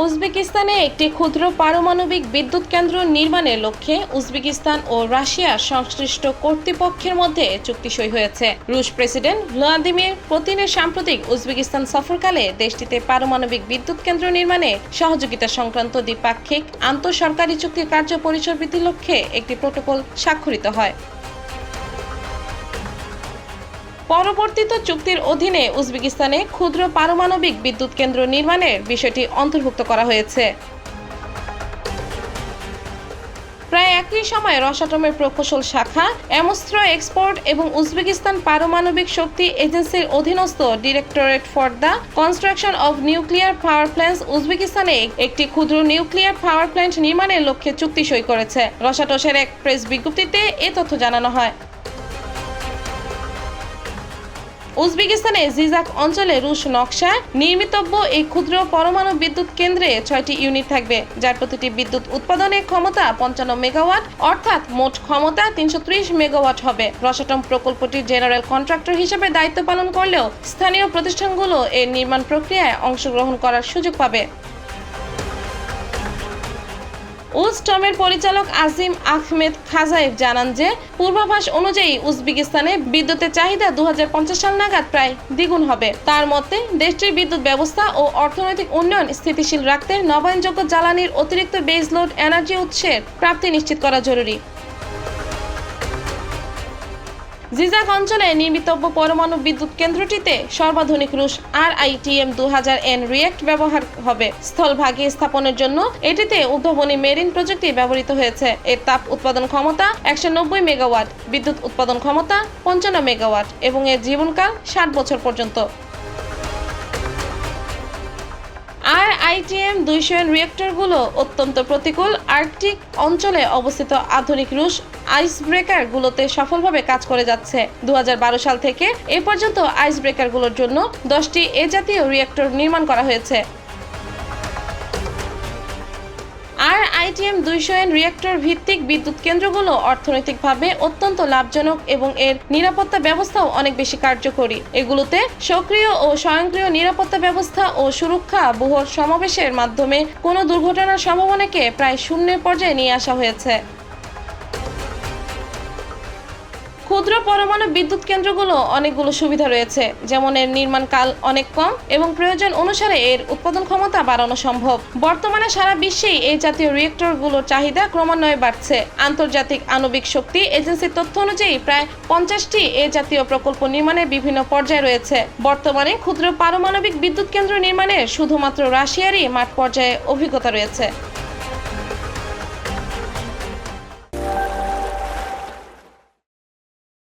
উজবেকিস্তানে একটি ক্ষুদ্র পারমাণবিক বিদ্যুৎ কেন্দ্র নির্মাণের লক্ষ্যে উজবেকিস্তান ও রাশিয়ার সংশ্লিষ্ট কর্তৃপক্ষের মধ্যে চুক্তি সই হয়েছে। রুশ প্রেসিডেন্ট ভ্লাদিমির পুতিনের সাম্প্রতিক উজবেকিস্তান সফরকালে দেশটিতে পারমাণবিক বিদ্যুৎ কেন্দ্র নির্মাণে সহযোগিতা সংক্রান্ত দ্বিপাক্ষিক আন্তঃসরকারি চুক্তির কার্য পরিসর বৃদ্ধির লক্ষ্যে একটি প্রোটোকল স্বাক্ষরিত হয়। পরবর্তীত চুক্তির অধীনে উজবেকিস্তানে ক্ষুদ্র পারমাণবিক বিদ্যুৎ কেন্দ্র নির্মাণের বিষয়টি অন্তর্ভুক্ত করা হয়েছে। প্রায় একই সময়ে রসাটমের প্রকৌশল শাখা, অ্যামস্ত্র এক্সপোর্ট এবং উজবেকিস্তান পারমাণবিক শক্তি এজেন্সির অধীনস্থ directorate for the construction of nuclear power plants উজবেকিস্তানে একটি ক্ষুদ্র নিউক্লিয়ার পাওয়ার প্ল্যান্ট নির্মাণের লক্ষ্যে চুক্তি সই করেছে। রসাটসের এক প্রেস বিজ্ঞপ্তিতে এ তথ্য জানানো হয়। উজবেকিস্তানে জিজাক অঞ্চলে রুশ নকশায় নির্মিতব্য এই ক্ষুদ্র পরমাণু বিদ্যুৎ কেন্দ্রে ছয়টি ইউনিট থাকবে, যার প্রতিটি বিদ্যুৎ উৎপাদনের ক্ষমতা পঞ্চান্ন মেগাওয়াট, অর্থাৎ মোট ক্ষমতা তিনশো ত্রিশ মেগাওয়াট হবে। রসাটম প্রকল্পটির জেনারেল কন্ট্রাক্টর হিসেবে দায়িত্ব পালন করলেও স্থানীয় প্রতিষ্ঠানগুলো এর নির্মাণ প্রক্রিয়ায় অংশগ্রহণ করার সুযোগ পাবে। উজটমের পরিচালক আজিম আহমেদ খাজায়েভ জানান যে, পূর্বাভাস অনুযায়ী উজবেকিস্তানে বিদ্যুতের চাহিদা দু হাজার পঞ্চাশ সাল নাগাদ প্রায় দ্বিগুণ হবে। তার মতে, দেশটির বিদ্যুৎ ব্যবস্থা ও অর্থনৈতিক উন্নয়ন স্থিতিশীল রাখতে নবায়নযোগ্য জ্বালানির অতিরিক্ত বেজ লোড এনার্জি উৎসের প্রাপ্তি নিশ্চিত করা জরুরি। জিজাক অঞ্চলে নির্মিতব্য পরমাণু বিদ্যুৎ কেন্দ্রটিতে সর্বাধুনিক রুশ আর আইটিএম দু হাজার এন রিয়েক্ট ব্যবহার হবে। স্থলভাগে স্থাপনের জন্য এটিতে উদ্ভাবনী মেরিন প্রযুক্তি ব্যবহৃত হয়েছে। এর তাপ উৎপাদন ক্ষমতা একশো নব্বই মেগাওয়াট, বিদ্যুৎ উৎপাদন ক্ষমতা পঞ্চান্ন মেগাওয়াট এবং এর জীবনকাল ষাট বছর পর্যন্ত। আইটিএম দুইশো এন রিয়েক্টরগুলো অত্যন্ত প্রতিকূল। আর্কটিক অঞ্চলে অবস্থিত আধুনিক রুশ আইস ব্রেকারগুলোতে সফলভাবে কাজ করে যাচ্ছে। দু হাজার বারো সাল থেকে এ পর্যন্ত আইস ব্রেকারগুলোর জন্য দশটি এ জাতীয় রিয়েক্টর নির্মাণ করা হয়েছে। আর আইটিএম দুইশো এন রিয়েক্টর ভিত্তিক বিদ্যুৎ কেন্দ্রগুলো অর্থনৈতিকভাবে অত্যন্ত লাভজনক এবং এর নিরাপত্তা ব্যবস্থাও অনেক বেশি কার্যকরী। এগুলোতে সক্রিয় ও স্বয়ংক্রিয় নিরাপত্তা ব্যবস্থা ও সুরক্ষা বহু সমাবেশের মাধ্যমে কোনো দুর্ঘটনার সম্ভাবনাকে প্রায় শূন্যের পর্যায়ে নিয়ে আসা হয়েছে। ক্ষুদ্র পরমাণু বিদ্যুৎ কেন্দ্রগুলো অনেকগুলো সুবিধা রয়েছে। যেমন এর নির্মাণ কাল অনেক কম এবং প্রয়োজন অনুসারে এর উৎপাদন ক্ষমতা বাড়ানো সম্ভব। বর্তমানে সারা বিশ্বেই এই জাতীয় রিয়েক্টরগুলোর চাহিদা ক্রমান্বয়ে বাড়ছে। আন্তর্জাতিক আণবিক শক্তি এজেন্সির তথ্য অনুযায়ী প্রায় পঞ্চাশটি এ জাতীয় প্রকল্প নির্মাণের বিভিন্ন পর্যায়ে রয়েছে। বর্তমানে ক্ষুদ্র পারমাণবিক বিদ্যুৎ কেন্দ্র নির্মাণে শুধুমাত্র রাশিয়ারই মাঠ পর্যায়ে অভিজ্ঞতা রয়েছে।